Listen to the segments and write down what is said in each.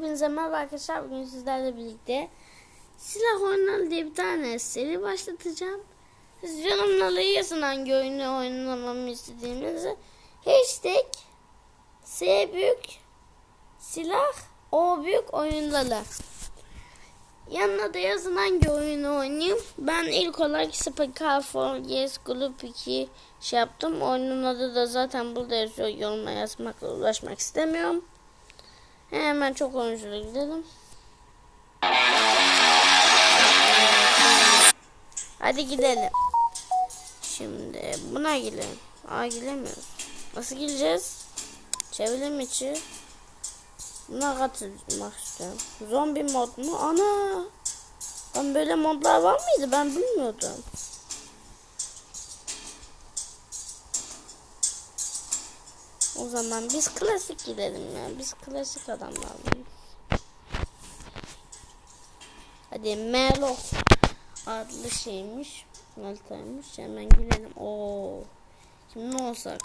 Hepinize merhaba arkadaşlar. Bugün sizlerle birlikte silah oyunları diye bir tane seri başlatacağım. Siz yorumlara yazın hangi oyunu oynamamı istediğinizi. Hashtag S büyük silah O büyük oyunları. Yanına da yazın hangi oyunu oynayayım. Ben ilk olarak Spike for Yes Group 2 şey yaptım. Oyunun adı da zaten burada yazıyor. Yoruma yazmakla ulaşmak istemiyorum. Hemen çok oyunculuğa gidelim. Hadi gidelim. Şimdi buna gidelim. Aa giremiyoruz. Nasıl gireceğiz? Çevirim içi. Buna katılmak istiyorum. Zombi mod mu? Ana! Ben böyle modlar var mıydı? Ben bilmiyordum. O zaman biz klasik gidelim ya. Biz klasik adamlarız. Hadi Melo adlı şeymiş. Haritaymış. Hemen girelim. Oo. Şimdi ne olsak?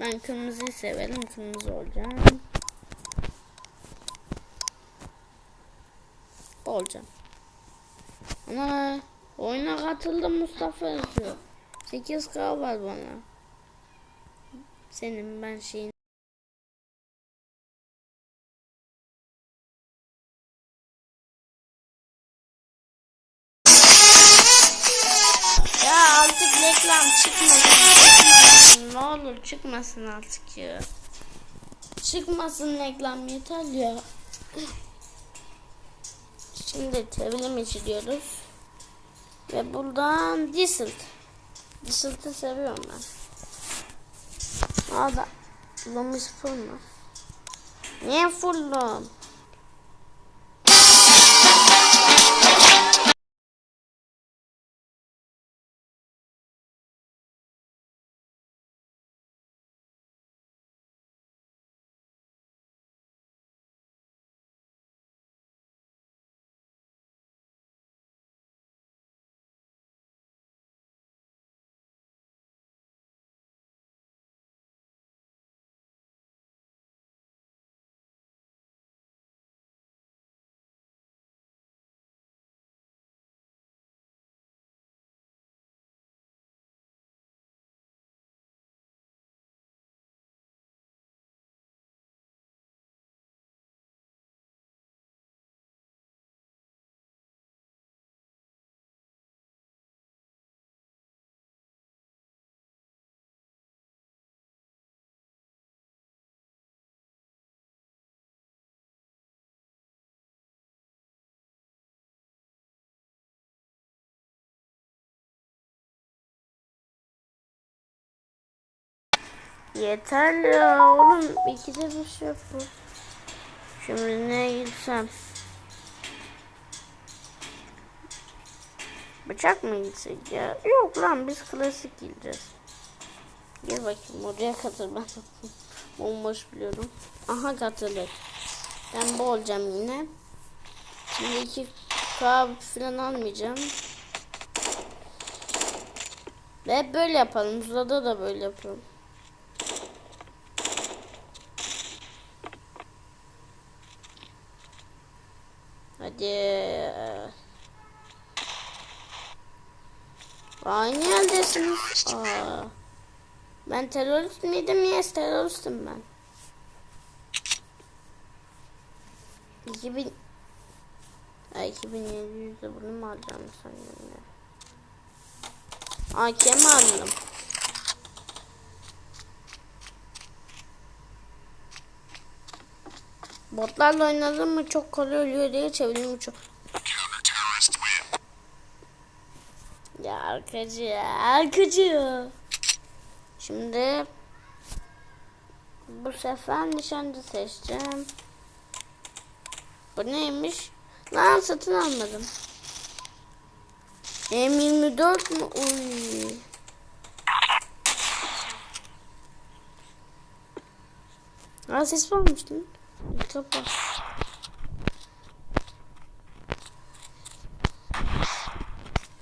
Ben kırmızıyı severim. Kırmızı olacağım. Olacağım. Ama oyuna katıldım Mustafa yazıyor. 8K var bana. Senin ben şeyin. Ya artık reklam çıkmasın. Ne olur çıkmasın artık ya. Çıkmasın reklam yeter ya. Şimdi tevilim içiliyoruz. Ve buradan Disselt. Disselt'ı seviyorum ben. Da Lomis full mu? Niye fullum? Yeter ya oğlum ikide bir şey yap bu. Şimdi ne gitsem? Bıçak mı gitsek ya? Yok lan biz klasik gideceğiz. Gel bakayım oraya katıl ben. Bomboş biliyorum. Aha katılır. Ben bu olacağım yine. Şimdi iki kahve falan almayacağım. Ve böyle yapalım. Zula'da da böyle yapalım. Hadi. Aynı yerdesiniz. Aa. Ben terörist miydim? Yes teröristim ben. 2000 Ay 2700'de bunu mu alacağım sanırım ya. AKM aldım. Botlarla oynadım mı çok kolay ölüyor diye çevirdim çok. Ya arkacı ya arkacı. Şimdi bu sefer nişancı seçeceğim. Bu neymiş? Lan satın almadım. M24 mu? Uy. Aa ses varmış Ultra.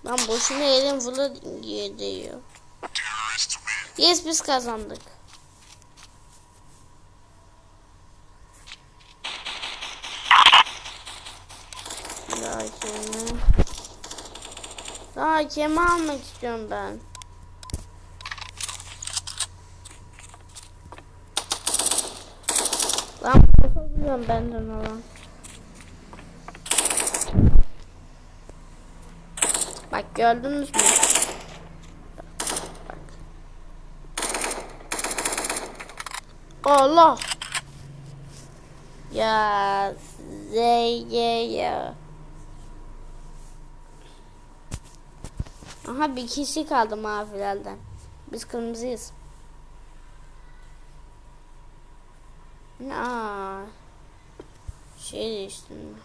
Lan boşuna yedim vula diye diyor. Yes biz kazandık. Daha hakemi. Daha hakemi almak istiyorum ben. Yapabiliyorum benden olan. Bak gördünüz mü? Allah. Ya zeye ya. Aha bir kişi kaldı mavilerden. Biz kırmızıyız. Aa, şey değiştirme.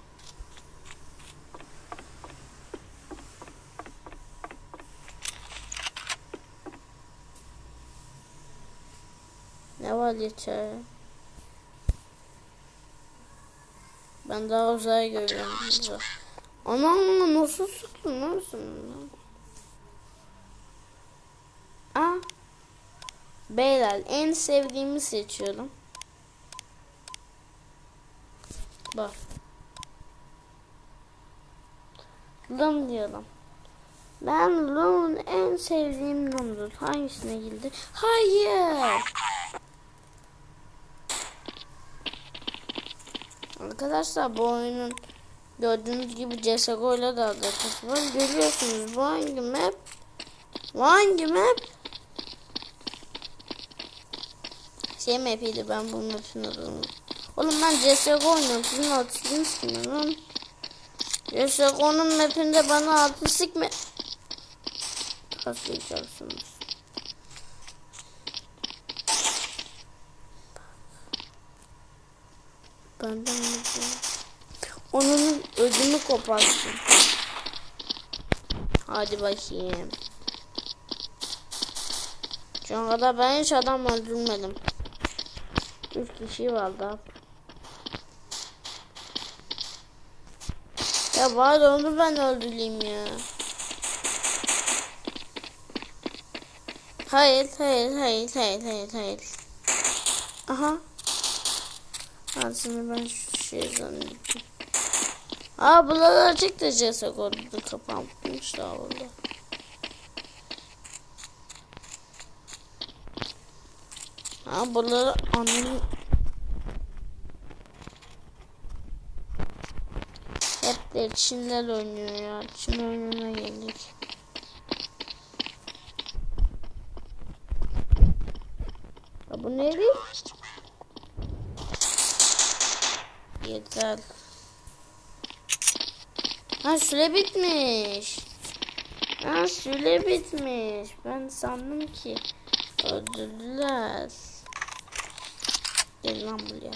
Ne var içeri? Ben daha uzaya görüyorum. burada. Nasıl sıktın lan sen. Beyler en sevdiğimi seçiyorum. Bak. Lum diyorum. Ben Lum'un en sevdiğim Lum'dur. Hangisine girdi? Hayır. Arkadaşlar bu oyunun gördüğünüz gibi CSGO ile de alakası var. Görüyorsunuz bu hangi map? Bu hangi map? Şey map'iydi ben bu map'in adını. Oğlum ben CSGO oynuyorum. Sizin kim lan? CSGO'nun map'inde bana artistlik mi? Taslayacaksınız. Benden mi? Onun ödümü koparsın. Hadi bakayım. Şu ana kadar ben hiç adam öldürmedim. Üç kişi vardı. Ya bari onu ben öldüreyim ya. Hayır, hayır, hayır, hayır, hayır, hayır. Aha. Aslında ben şu şey zannettim. Aa buralar açık da cesak orada kapanmış da orada. Ha buraları annem de Çinler oynuyor ya. Çin oyununa geldik. Ya bu neydi? Yeter. Ha süre bitmiş. Ha süre bitmiş. Ben sandım ki öldürdüler. Gel lan buraya.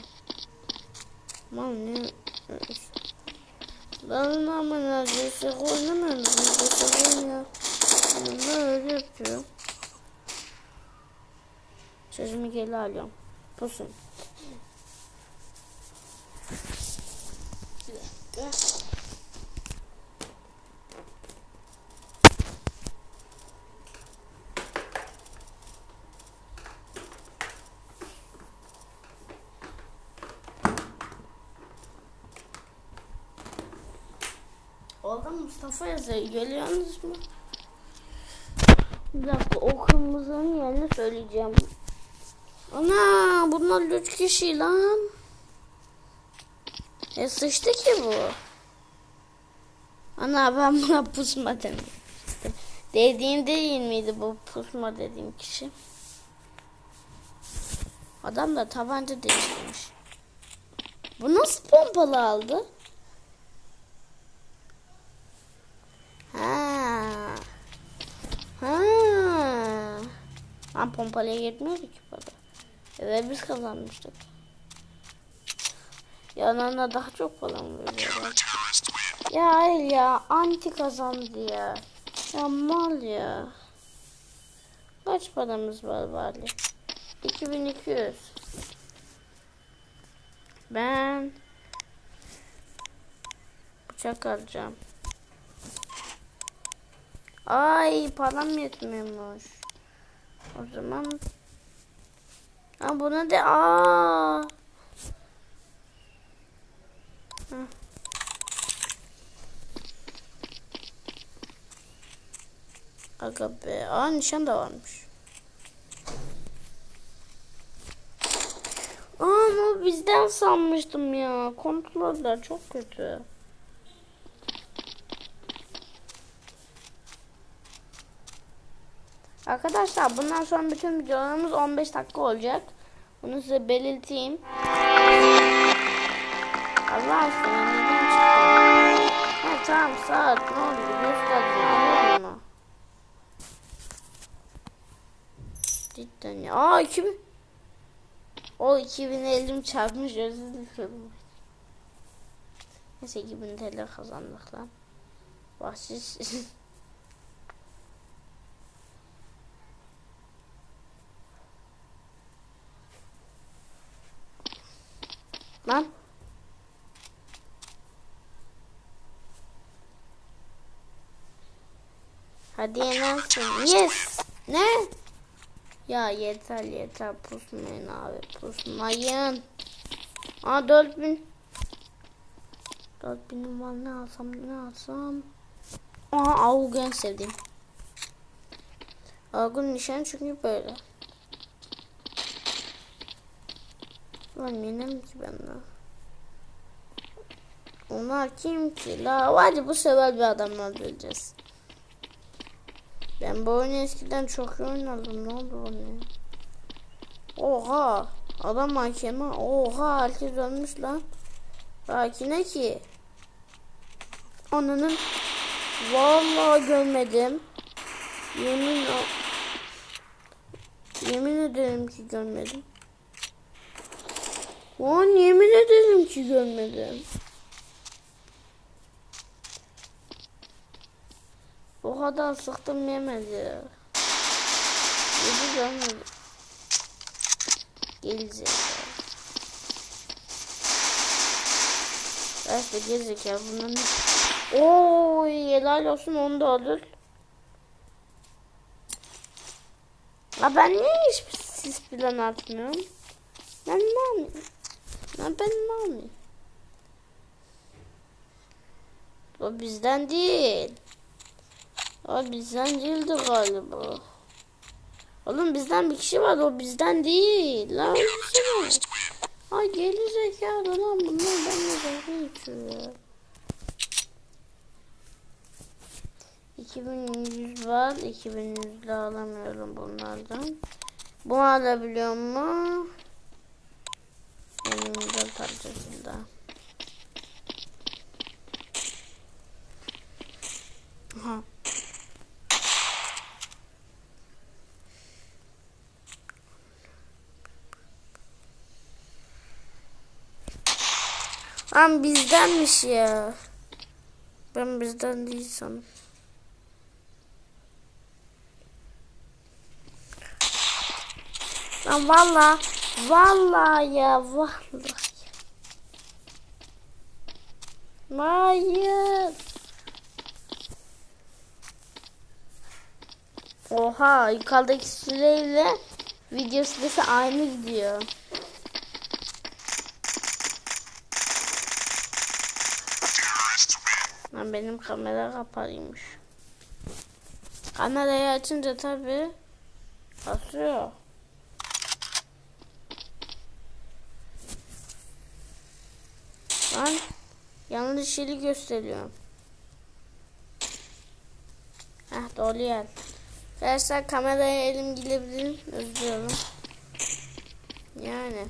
Aman ne? Lan aman neredeyse oynamıyorum. Neredeyse oynuyor. Ben öyle yapıyorum. Sözümü geri alıyorum. Pusun. Bir dakika. Orada Mustafa yazıyor. Geliyorsunuz mu? Bir dakika o kırmızının yerini söyleyeceğim. Ana bunlar üç kişi lan. E sıçtı ki bu. Ana ben buna pusma demiştim. Dediğim değil miydi bu pusma dediğim kişi? Adam da tabanca değiştirmiş. Bu nasıl pompalı aldı? Ha. Ha. Ben pompalıya gitmiyordu ki para. Evet biz kazanmıştık. Yanına daha çok para mı veriyorlar? Ya hayır ya anti kazandı ya. Ya mal ya. Kaç paramız var bari? 2200. Ben bıçak alacağım. Ay param yetmiyormuş. O zaman Ha buna de aa. Heh. Aga be. Aa nişan da varmış. Aa bizden sanmıştım ya. Kontroller çok kötü. Arkadaşlar bundan sonra bütün videolarımız 15 dakika olacak. Bunu size belirteyim. Allah aşkına neden çıktı? Ha tamam saat ne oldu gösterdin anladın mı? Cidden ya. Aa 2000. O 2050 çarpmış özür dilerim. Neyse 2000 TL kazandık lan. Bahşiş. lan. Hadi yenersin. Yes. Ne? Ya yeter yeter pusmayın abi pusmayın. Aa 4000. 4000'im var ne alsam ne alsam. Aa Avug en sevdiğim. Avug'un nişanı çünkü böyle. Lan yenemem ki ben de. Onlar kim ki? La hadi bu sefer bir adamlar bileceğiz. Ben bu oyunu eskiden çok iyi oynadım. Ne oldu ya? Oha. Adam hakeme. Oha herkes ölmüş lan. Hakine ki. Ananın. Vallahi görmedim. Yemin o. Yemin ederim ki görmedim. Lan yemin ederim ki görmedim. O kadar sıktım yemedi. Yedi görmedi. Gelecek. Derste gerizekalı bunların. Oo helal olsun onu da alır. Ha ben niye hiç sis plan atmıyorum? Ben ne yapayım? Ha ben ne yapayım? O bizden değil. O bizden değildi galiba. Oğlum bizden bir kişi var o bizden değil. Lan öldürsene. Ay geri zekalı lan bunlar benimle dalga geçiyor. 2100 var. 2100 de alamıyorum bunlardan. Bu alabiliyor mu? 24 harcasında. Aha. Lan bizdenmiş ya. Ben bizden değil sanırım. Lan valla. Valla ya valla. Hayır. Oha yukarıdaki süreyle video süresi aynı gidiyor. Lan benim kamera kapalıymış. Kamerayı açınca tabi basıyor. Lan yanlış yeri gösteriyorum. Heh doğru yer. Arkadaşlar kameraya elim gidebilir. Özlüyorum. Yani.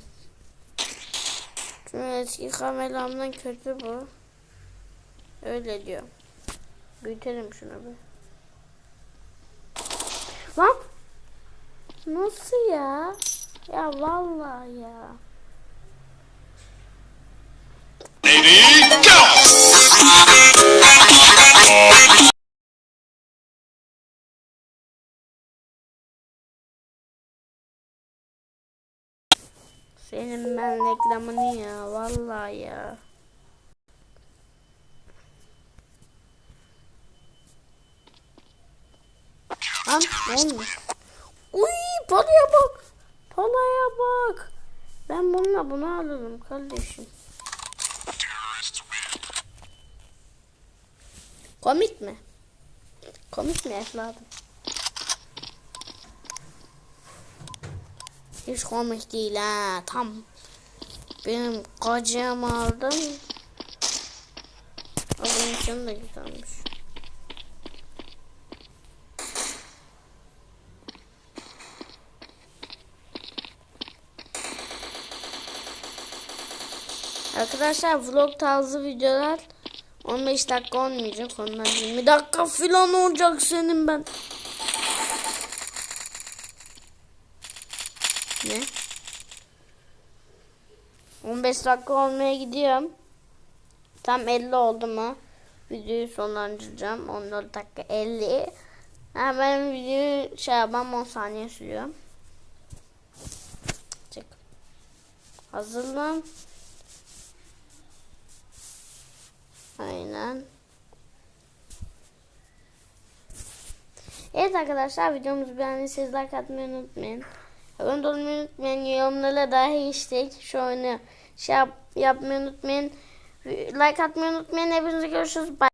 Çünkü eski kameramdan kötü bu. Öyle diyor. Büyütelim şunu bir. Lan. Nasıl ya? Ya vallahi ya. Senin ben reklamını ya vallahi ya. Lan olmuş? Uy paraya bak. Paraya bak. Ben bununla bunu alırım kardeşim. Komik mi? Komik mi evladım? Hiç komik değil ha tam. Benim kacığım aldım. Onun için de güzelmiş. Arkadaşlar vlog tarzı videolar 15 dakika olmayacak. Onlar 20 dakika falan olacak senin ben. Ne? 15 dakika olmaya gidiyorum. Tam 50 oldu mu? Videoyu sonlandıracağım. 14 dakika 50. Hemen videoyu şey yapmam 10 saniye sürüyor. Çık. Hazırlan. Aynen. Evet arkadaşlar videomuzu beğendiyseniz like atmayı unutmayın. Abone olmayı unutmayın. Yorumlara dahi istek şu oyunu şey yap, yapmayı unutmayın. Like atmayı unutmayın. Hepinize görüşürüz. Bye.